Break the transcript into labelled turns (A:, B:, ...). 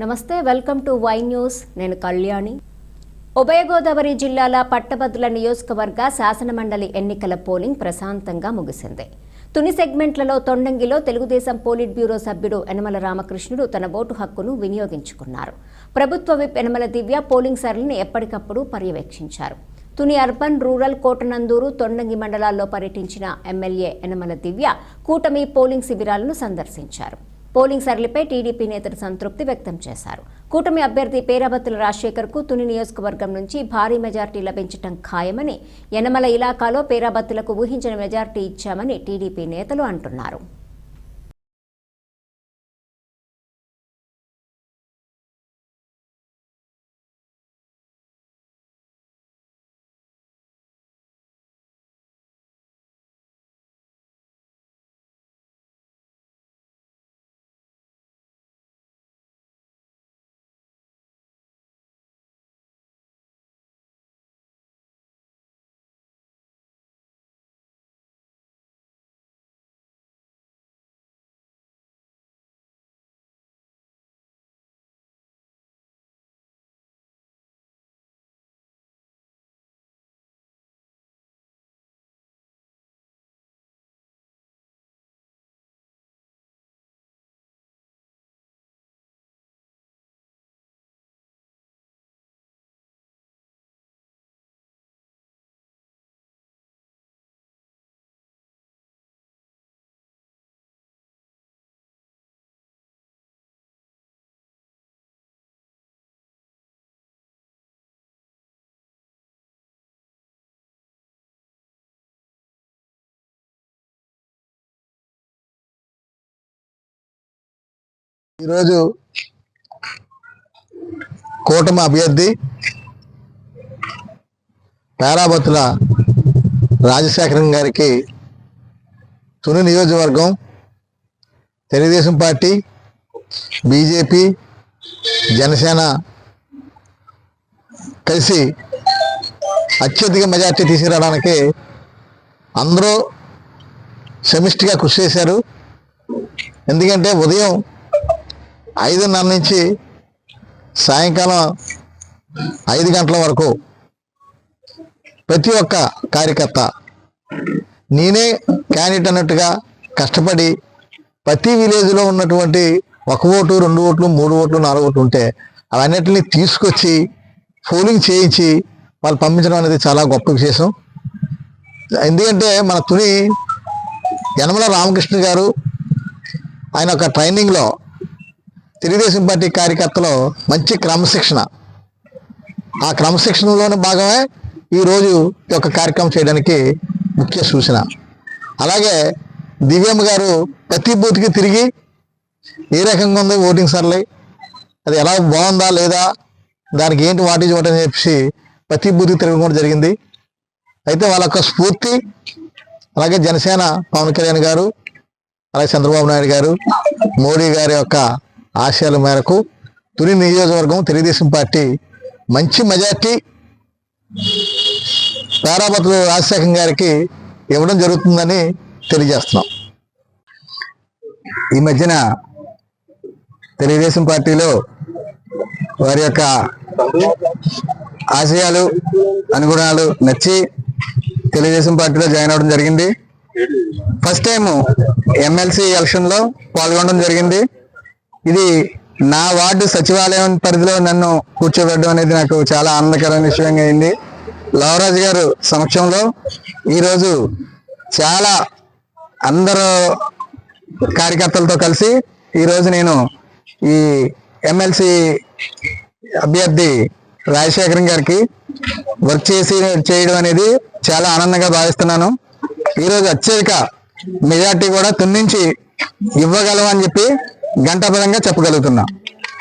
A: నమస్తే welcome to Y news. నేను కళ్యాణి. ఉభయ గోదావరి జిల్లాల పట్టభద్రుల నియోజకవర్గ శాసనమండలి ఎన్నికల పోలింగ్ ప్రశాంతంగా ముగిసింది. తుని సెగ్మెంట్లలో తొండంగిలో తెలుగుదేశం పోలిట్ బ్యూరో సభ్యుడు యనమల రామకృష్ణుడు తన ఓటు హక్కును వినియోగించుకున్నారు. ప్రభుత్వ విప్ యనమల దివ్య పోలింగ్ సరళిని ఎప్పటికప్పుడు పర్యవేక్షించారు. తుని అర్బన్ రూరల్ కోటనందూరు తొండంగి మండలాల్లో పర్యటించిన ఎమ్మెల్యే యనమల దివ్య కూటమి పోలింగ్ శిబిరాలను సందర్శించారు. పోలింగ్ సరళిపై టీడీపీ నేతలు సంతృప్తి వ్యక్తం చేశారు. కూటమి అభ్యర్థి పేరాబత్తుల రాజశేఖర్కు తుని నియోజకవర్గం నుంచి భారీ మెజార్టీ లభించటం ఖాయమని యనమల ఇలాకాలో పేరాబత్తులకు ఊహించిన మెజార్టీ ఇచ్చామని టీడీపీ నేతలు అంటున్నారు.
B: ఈరోజు కూటమి అభ్యర్థి పేరాబత్తుల రాజశేఖరన్ గారికి తుని నియోజకవర్గం తెలుగుదేశం పార్టీ బీజేపీ జనసేన కలిసి అత్యధిక మెజార్టీ తీసుకురావడానికి అందరూ సమిష్టిగా కృషి చేశారు. ఎందుకంటే ఉదయం ఐదున్నర నుంచి సాయంకాలం ఐదు గంటల వరకు ప్రతి ఒక్క కార్యకర్త నేనే క్యాండిడేట్ అన్నట్టుగా కష్టపడి ప్రతి విలేజ్లో ఉన్నటువంటి ఒక ఓటు రెండు ఓట్లు మూడు ఓట్లు నాలుగు ఓట్లు ఉంటే అవన్నిటిని తీసుకొచ్చి పోలింగ్ చేయించి వాళ్ళు పంపించడం అనేది చాలా గొప్ప విశేషం. ఎందుకంటే మన తుని యనమల రామకృష్ణ గారు ఆయన ఒక ట్రైనింగ్లో తెలుగుదేశం పార్టీ కార్యకర్తలు మంచి క్రమశిక్షణ. ఆ క్రమశిక్షణలోని భాగమే ఈరోజు ఈ యొక్క కార్యక్రమం చేయడానికి ముఖ్య సూచన. అలాగే దివ్యమ్మ గారు ప్రతి బూత్కి తిరిగి ఏ రకంగా ఉంది ఓటింగ్ సర్లే అది ఎలా బాగుందా లేదా? దానికి ఏంటి వాటి చోట అని చెప్పి ప్రతి బూత్కి తిరగడం కూడా జరిగింది. అయితే వాళ్ళ యొక్క స్ఫూర్తి అలాగే జనసేన పవన్ కళ్యాణ్ గారు అలాగే చంద్రబాబు నాయుడు గారు మోడీ గారి యొక్క ఆశయాల మేరకు తుని నియోజకవర్గం తెలుగుదేశం పార్టీ మంచి మెజార్టీ తారాపతులు రాజశేఖర్ గారికి ఇవ్వడం జరుగుతుందని తెలియజేస్తున్నాం.
C: ఈ మధ్యన తెలుగుదేశం పార్టీలో వారి యొక్క ఆశయాలు అనుగుణాలు నచ్చి తెలుగుదేశం పార్టీలో జాయిన్ అవ్వడం జరిగింది. ఫస్ట్ టైం ఎమ్మెల్సీ ఎలక్షన్లో పాల్గొనడం జరిగింది. ఇది నా వార్డు సచివాలయం పరిధిలో నన్ను కూర్చోబెట్టడం అనేది నాకు చాలా ఆనందకరమైన విషయంగా అయింది. లవరాజ్ గారు సమక్షంలో ఈరోజు చాలా అందరూ కార్యకర్తలతో కలిసి ఈరోజు నేను ఈ ఎమ్మెల్సీ అభ్యర్థి రాజశేఖరం గారికి వర్క్ చేసి చేయడం అనేది చాలా ఆనందంగా భావిస్తున్నాను. ఈరోజు అత్యధిక మెజార్టీ కూడా తున్నించి ఇవ్వగలం అని చెప్పి గంటాపదంగా చెప్పగలుగుతున్నా.